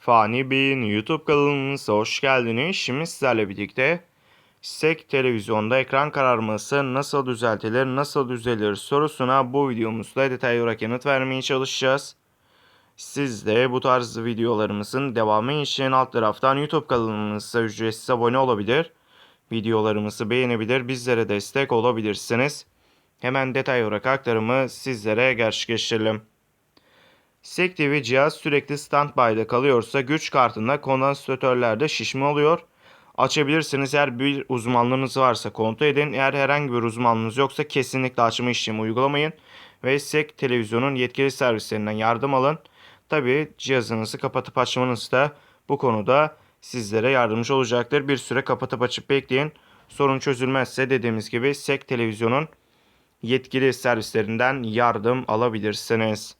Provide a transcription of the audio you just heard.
Fani Bey'in YouTube kanalımıza hoş geldiniz. Şimdi sizlerle birlikte SEK televizyonda ekran kararması nasıl düzeltilir, nasıl düzelir sorusuna bu videomuzda detaylı olarak yanıt vermeye çalışacağız. Siz de bu tarz videolarımızın devamı için alt taraftan YouTube kanalımıza ücretsiz abone olabilir. Videolarımızı beğenebilir, bizlere destek olabilirsiniz. Hemen detaylı olarak aktarımı sizlere gerçekleştirelim. SEK TV cihaz sürekli standby'da kalıyorsa güç kartında kondansatörlerde şişme oluyor. Açabilirsiniz eğer bir uzmanlığınız varsa kontrol edin. Eğer herhangi bir uzmanlığınız yoksa kesinlikle açma işlemi uygulamayın. Ve SEK televizyonun yetkili servislerinden yardım alın. Tabi cihazınızı kapatıp açmanız da bu konuda sizlere yardımcı olacaktır. Bir süre kapatıp açıp bekleyin. Sorun çözülmezse dediğimiz gibi SEK televizyonun yetkili servislerinden yardım alabilirsiniz.